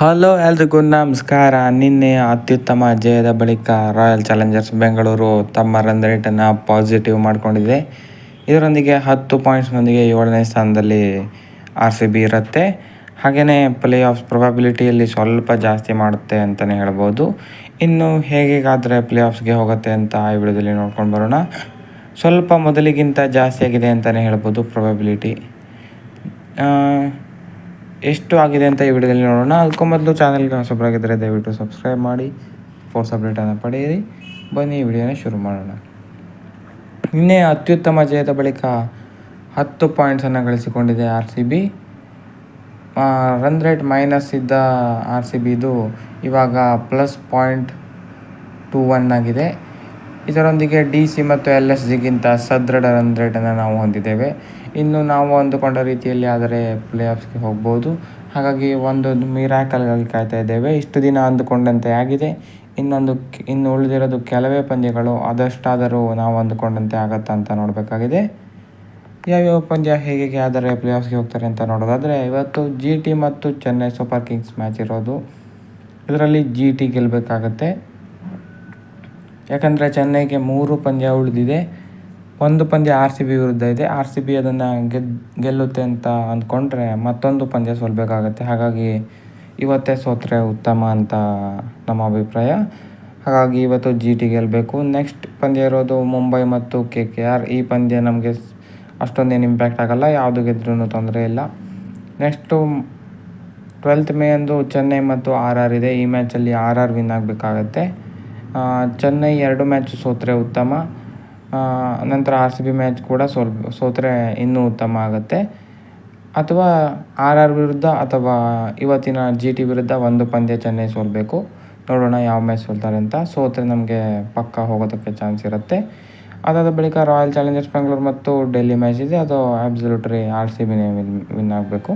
Hello ಎಲ್ರಿಗೂ ನಮಸ್ಕಾರ. ನಿನ್ನೆ ಅತ್ಯುತ್ತಮ ಜಯದ ಬಳಿಕ ರಾಯಲ್ ಚಾಲೆಂಜರ್ಸ್ ಬೆಂಗಳೂರು ತಮ್ಮ ರನ್ ರೇಟನ್ನು ಪಾಸಿಟಿವ್ ಮಾಡಿಕೊಂಡಿದೆ. ಇದರೊಂದಿಗೆ ಹತ್ತು ಪಾಯಿಂಟ್ಸ್ನೊಂದಿಗೆ ಏಳನೇ ಸ್ಥಾನದಲ್ಲಿ ಆರ್ ಸಿ ಬಿ ಇರುತ್ತೆ. ಹಾಗೆಯೇ ಪ್ಲೇ ಆಫ್ ಪ್ರೊಬಬಿಲಿಟಿಯಲ್ಲಿ ಸ್ವಲ್ಪ ಜಾಸ್ತಿ ಮಾಡುತ್ತೆ ಅಂತಲೇ ಹೇಳ್ಬೋದು. ಇನ್ನು ಹೇಗೆಗಾದರೆ ಪ್ಲೇ ಆಫ್ಸ್ಗೆ ಹೋಗುತ್ತೆ ಅಂತ ಈ ವಿಡಿಯೋದಲ್ಲಿ ನೋಡ್ಕೊಂಡು ಬರೋಣ. ಸ್ವಲ್ಪ ಮೊದಲಿಗಿಂತ ಜಾಸ್ತಿ ಆಗಿದೆ ಅಂತಲೇ ಹೇಳ್ಬೋದು ಪ್ರೊಬಬಿಲಿಟಿ ಎಷ್ಟು ಆಗಿದೆ ಅಂತ ಈ ವಿಡಿಯೋದಲ್ಲಿ ನೋಡೋಣ. ಅದಕ್ಕೂ ಮೊದಲು ಚಾನಲ್ಗೆ ಹೊಸಬರಾಗಿದ್ದರೆ ದಯವಿಟ್ಟು ಸಬ್ಸ್ಕ್ರೈಬ್ ಮಾಡಿ ಫೋರ್ಸ್ ಅಪ್ಡೇಟನ್ನು ಪಡೆಯಿರಿ. ಬನ್ನಿ, ಈ ವಿಡಿಯೋನ ಶುರು ಮಾಡೋಣ. ನಿನ್ನೆ ಅತ್ಯುತ್ತಮ ಜಯದ ಬಳಿಕ ಹತ್ತು ಪಾಯಿಂಟ್ಸನ್ನು ಗಳಿಸಿಕೊಂಡಿದೆ R C B run rate minus ಇದ್ದ ಆರ್ ಸಿ ಬಿದು ಇವಾಗ ಪ್ಲಸ್ ಪಾಯಿಂಟ್ ಟೂ ಒನ್ ಆಗಿದೆ. ಇದರೊಂದಿಗೆ ಡಿ ಸಿ ಮತ್ತು ಎಲ್ ಎಸ್ ಜಿಗಿಂತ ಸದೃಢ ರನ್ ರೇಟನ್ನು ನಾವು ಹೊಂದಿದ್ದೇವೆ. ಇನ್ನು ನಾವು ಅಂದುಕೊಂಡ ರೀತಿಯಲ್ಲಿ ಆದರೆ ಪ್ಲೇ ಆಫ್ಸ್ಗೆ ಹೋಗ್ಬೋದು. ಹಾಗಾಗಿ ಒಂದು ಮಿರಾಕಲ್ಗಾಗಿ ಕಾಯ್ತಾ ಇದ್ದೇವೆ. ಇಷ್ಟು ದಿನ ಅಂದುಕೊಂಡಂತೆ ಆಗಿದೆ. ಇನ್ನೊಂದು ಇನ್ನು ಉಳಿದಿರೋದು ಕೆಲವೇ ಪಂದ್ಯಗಳು ಆದಷ್ಟಾದರೂ ನಾವು ಅಂದುಕೊಂಡಂತೆ ಆಗತ್ತಾ ಅಂತ ನೋಡಬೇಕಾಗಿದೆ. ಯಾವ್ಯಾವ ಪಂದ್ಯ ಹೇಗೆ ಆದರೆ ಪ್ಲೇ ಆಫ್ಸ್ಗೆ ಹೋಗ್ತಾರೆ ಅಂತ ನೋಡೋದಾದರೆ, ಇವತ್ತು ಜಿ ಟಿ ಮತ್ತು ಚೆನ್ನೈ ಸೂಪರ್ ಕಿಂಗ್ಸ್ ಮ್ಯಾಚ್ ಇರೋದು. ಇದರಲ್ಲಿ ಜಿ ಟಿ ಗೆಲ್ಲಬೇಕಾಗತ್ತೆ ಯಾಕಂದರೆ ಚೆನ್ನೈಗೆ ಮೂರು ಪಂದ್ಯ ಉಳಿದಿದೆ. ಒಂದು ಪಂದ್ಯ ಆರ್ ಸಿ ಬಿ ವಿರುದ್ಧ ಇದೆ. ಆರ್ ಸಿ ಬಿ ಅದನ್ನು ಗೆದ್ದು ಗೆಲ್ಲುತ್ತೆ ಅಂತ ಅಂದ್ಕೊಂಡ್ರೆ ಮತ್ತೊಂದು ಪಂದ್ಯ ಸೋಲ್ಬೇಕಾಗತ್ತೆ. ಹಾಗಾಗಿ ಇವತ್ತೇ ಸೋತ್ರೆ ಉತ್ತಮ ಅಂತ ನಮ್ಮ ಅಭಿಪ್ರಾಯ. ಹಾಗಾಗಿ ಇವತ್ತು ಜಿ ಟಿ ಗೆಲ್ಲಬೇಕು ನೆಕ್ಸ್ಟ್ ಪಂದ್ಯ ಇರೋದು ಮುಂಬೈ ಮತ್ತು ಕೆ ಕೆ ಆರ್. ಈ ಪಂದ್ಯ ನಮಗೆ ಅಷ್ಟೊಂದೇನು ಇಂಪ್ಯಾಕ್ಟ್ ಆಗೋಲ್ಲ. ಯಾವುದು ಗೆದ್ರೂ ತೊಂದರೆ ಇಲ್ಲ. ನೆಕ್ಸ್ಟು ಟ್ವೆಲ್ತ್ ಮೇ ಅಂದು ಚೆನ್ನೈ ಮತ್ತು ಆರ್ ಆರ್ ಇದೆ. ಈ ಮ್ಯಾಚಲ್ಲಿ ಆರ್ ಆರ್ ವಿನ್ ಆಗಬೇಕಾಗತ್ತೆ. ಚೆನ್ನೈ ಎರಡು ಮ್ಯಾಚ್ ಸೋತ್ರೆ ಉತ್ತಮ. ನಂತರ ಆರ್ ಸಿ ಬಿ ಮ್ಯಾಚ್ ಕೂಡ ಸೋಲ್, ಸೋತರೆ ಇನ್ನೂ ಉತ್ತಮ ಆಗುತ್ತೆ. ಅಥವಾ ಆರ್ ಆರ್ ವಿರುದ್ಧ ಅಥವಾ ಇವತ್ತಿನ ಜಿ ಟಿ ವಿರುದ್ಧ ಒಂದು ಪಂದ್ಯ ಚೆನ್ನೈ ಸೋಲ್ಬೇಕು. ನೋಡೋಣ ಯಾವ ಮ್ಯಾಚ್ ಸೋಲ್ತಾರೆ ಅಂತ. ಸೋತರೆ ನಮಗೆ ಪಕ್ಕ ಹೋಗೋದಕ್ಕೆ ಚಾನ್ಸ್ ಇರುತ್ತೆ. ಅದಾದ ಬಳಿಕ ರಾಯಲ್ ಚಾಲೆಂಜರ್ಸ್ ಬೆಂಗಳೂರು ಮತ್ತು ಡೆಲ್ಲಿ ಮ್ಯಾಚ್ ಇದೆ. ಅದು ಆಬ್ಸಲ್ಯೂಟ್ರಿ ಆರ್ ಸಿ ಬಿನೇ ವಿನ್ ವಿನ್ ಆಗಬೇಕು.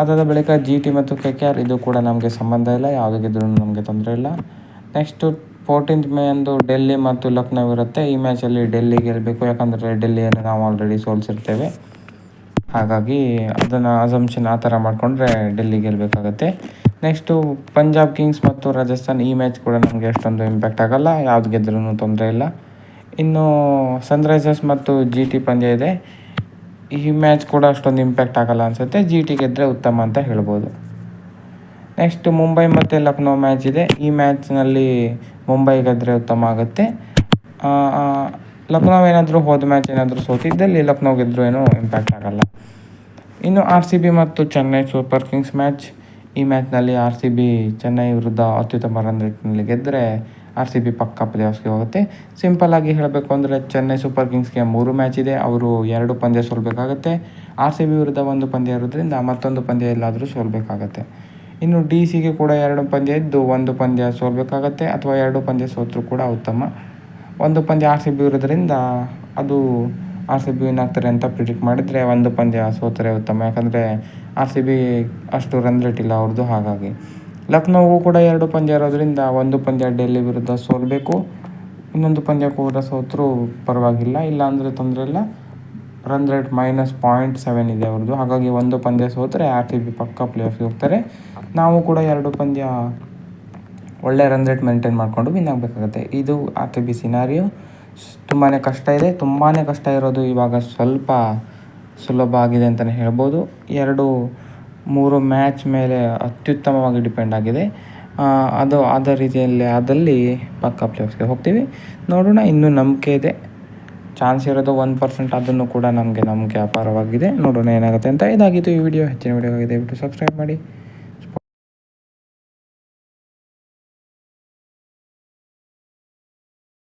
ಅದಾದ ಬಳಿಕ ಜಿ ಟಿ ಮತ್ತು ಕೆ ಕೆ ಆರ್ ಇದು ಕೂಡ ನಮಗೆ ಸಂಬಂಧ ಇಲ್ಲ. ಯಾವುದಕ್ಕಿದ್ರೂ ನಮಗೆ ತೊಂದರೆ ಇಲ್ಲ. ನೆಕ್ಸ್ಟು ಫೋರ್ಟೀನ್ತ್ ಮೇ ಅಂದು ಡೆಲ್ಲಿ ಮತ್ತು ಲಕ್ನೋ ಇರುತ್ತೆ. ಈ ಮ್ಯಾಚಲ್ಲಿ ಡೆಲ್ಲಿ ಗೆಲ್ಲಬೇಕು ಯಾಕಂದರೆ ಡೆಲ್ಲಿಯನ್ನು ನಾವು ಆಲ್ರೆಡಿ ಸೋಲ್ಸಿರ್ತೇವೆ. ಹಾಗಾಗಿ ಅದನ್ನು ಅಸಂಪ್ಷನ್ ಆ ಥರ ಮಾಡಿಕೊಂಡ್ರೆ ಡೆಲ್ಲಿ ಗೆಲ್ಲಬೇಕಾಗತ್ತೆ ನೆಕ್ಸ್ಟು ಪಂಜಾಬ್ ಕಿಂಗ್ಸ್ ಮತ್ತು ರಾಜಸ್ಥಾನ್ ಈ ಮ್ಯಾಚ್ ಕೂಡ ನಮಗೆ ಅಷ್ಟೊಂದು ಇಂಪ್ಯಾಕ್ಟ್ ಆಗೋಲ್ಲ. ಯಾವ್ದು ಗೆದ್ರೂ ತೊಂದರೆ ಇಲ್ಲ. ಇನ್ನು ಸನ್ರೈಸರ್ಸ್ ಮತ್ತು ಜಿ ಟಿ ಪಂದ್ಯ ಇದೆ. ಈ ಮ್ಯಾಚ್ ಕೂಡ ಅಷ್ಟೊಂದು ಇಂಪ್ಯಾಕ್ಟ್ ಆಗೋಲ್ಲ ಅನಿಸುತ್ತೆ. ಜಿ ಟಿ ಗೆದ್ದರೆ ಉತ್ತಮ ಅಂತ ಹೇಳ್ಬೋದು. ನೆಕ್ಸ್ಟ್ ಮುಂಬೈ ಮತ್ತು ಲಕ್ನೋ ಮ್ಯಾಚ್ ಇದೆ. ಈ ಮ್ಯಾಚ್ನಲ್ಲಿ ಮುಂಬೈ ಗೆದ್ದರೆ ಉತ್ತಮ ಆಗುತ್ತೆ. ಲಕ್ನೋ ಏನಾದರೂ ಹೋದ ಮ್ಯಾಚ್ ಏನಾದರೂ ಸೋತಿದ್ದಲ್ಲಿ ಲಕ್ನೋ ಗೆದ್ರೂ ಏನೂ ಇಂಪ್ಯಾಕ್ಟ್ ಆಗೋಲ್ಲ. ಇನ್ನು ಆರ್ ಸಿ ಬಿ ಮತ್ತು ಚೆನ್ನೈ ಸೂಪರ್ ಕಿಂಗ್ಸ್ ಮ್ಯಾಚ್ ಈ ಮ್ಯಾಚ್ನಲ್ಲಿ ಆರ್ ಸಿ ಬಿ ಚೆನ್ನೈ ವಿರುದ್ಧ ಅತ್ಯುತ್ತಮ ರನ್ ರೇಟ್ನಲ್ಲಿ ಗೆದ್ದರೆ ಆರ್ ಸಿ ಬಿ ಪಕ್ಕ ಪ್ಲೇ ಆಫ್ಸ್ಗೆ ಹೋಗುತ್ತೆ. ಸಿಂಪಲ್ ಆಗಿ ಹೇಳಬೇಕು ಅಂದರೆ ಚೆನ್ನೈ ಸೂಪರ್ ಕಿಂಗ್ಸ್ಗೆ ಮೂರು ಮ್ಯಾಚ್ ಇದೆ. ಅವರು ಎರಡು ಪಂದ್ಯ ಸೋಲ್ಬೇಕಾಗತ್ತೆ. ಆರ್ ಸಿ ಬಿ ವಿರುದ್ಧ ಒಂದು ಪಂದ್ಯ ಇರೋದ್ರಿಂದ ಮತ್ತೊಂದು ಪಂದ್ಯ ಎಲ್ಲಾದರೂ ಸೋಲ್ಬೇಕಾಗತ್ತೆ. ಇನ್ನು ಡಿ ಸಿಗೆ ಕೂಡ ಎರಡು ಪಂದ್ಯ ಇದ್ದು ಒಂದು ಪಂದ್ಯ ಸೋಲ್ಬೇಕಾಗತ್ತೆ ಅಥವಾ ಎರಡು ಪಂದ್ಯ ಸೋತರೂ ಕೂಡ ಉತ್ತಮ. ಒಂದು ಪಂದ್ಯ ಆರ್ ಸಿ ಬಿ ಇರೋದ್ರಿಂದ ಅದು ಆರ್ ಸಿ ಬಿ ಏನಾಗ್ತಾರೆ ಅಂತ ಪ್ರಿಡಿಕ್ಟ್ ಮಾಡಿದರೆ ಒಂದು ಪಂದ್ಯ ಸೋತರೆ ಉತ್ತಮ. ಯಾಕಂದರೆ ಆರ್ ಸಿ ಬಿ ಅಷ್ಟು ರನ್ ರೇಟ್ ಇಲ್ಲ ಅವ್ರದ್ದು ಹಾಗಾಗಿ. ಲಕ್ನೋವು ಕೂಡ ಎರಡು ಪಂದ್ಯ ಇರೋದ್ರಿಂದ ಒಂದು ಪಂದ್ಯ ಡೆಲ್ಲಿ ವಿರುದ್ಧ ಸೋಲಬೇಕು. ಇನ್ನೊಂದು ಪಂದ್ಯ ಕೂಡ ಸೋತರೂ ಪರವಾಗಿಲ್ಲ. ಇಲ್ಲ ಅಂದರೆ ತೊಂದರೆ ಇಲ್ಲ. Run rate minus point seven ಇದೆ ಅವ್ರದ್ದು ಹಾಗಾಗಿ ಒಂದು ಪಂದ್ಯ ಸೋತರೆ ಆರ್ ಸಿ ಬಿ ಪಕ್ಕ ಪ್ಲೇಯರ್ಸ್ ಹೋಗ್ತಾರೆ. ನಾವು ಕೂಡ ಎರಡು ಪಂದ್ಯ ಒಳ್ಳೆ ರನ್ ರೇಟ್ ಮೇಂಟೈನ್ ಮಾಡಿಕೊಂಡು ವಿನ್ ಆಗಬೇಕಾಗುತ್ತೆ. ಇದು ಆರ್ ಕೆ ಬಿ ಸಿನಾರಿಯೋ ತುಂಬಾ ಕಷ್ಟ ಇದೆ. ತುಂಬಾ ಕಷ್ಟ ಇರೋದು ಇವಾಗ ಸ್ವಲ್ಪ ಸುಲಭ ಆಗಿದೆ ಅಂತಲೇ ಹೇಳ್ಬೋದು. ಎರಡು, ಮೂರು ಮ್ಯಾಚ್ ಮೇಲೆ ಅತ್ಯುತ್ತಮವಾಗಿ ಡಿಪೆಂಡ್ ಆಗಿದೆ. ಅದು ಆದ ರೀತಿಯಲ್ಲಿ ಆದಲ್ಲಿ ಪಕ್ಕ ಪ್ಲೇಸ್ಗೆ ಹೋಗ್ತೀವಿ. ನೋಡೋಣ, ಇನ್ನೂ ನಂಬಿಕೆ ಇದೆ. ಚಾನ್ಸ್ ಇರೋದು ಒನ್ ಪರ್ಸೆಂಟ್ ಅದನ್ನು ಕೂಡ ನಮಗೆ ನಮಗೆ ಅಪಾರವಾಗಿದೆ. ನೋಡೋಣ ಏನಾಗುತ್ತೆ ಅಂತ ಇದಾಗಿತ್ತು ಈ ವಿಡಿಯೋ ಹೆಚ್ಚಿನ ವಿಡಿಯೋ ಆಗಿದೆ ದಯವಿಟ್ಟು ಸಬ್ಸ್ಕ್ರೈಬ್ ಮಾಡಿ.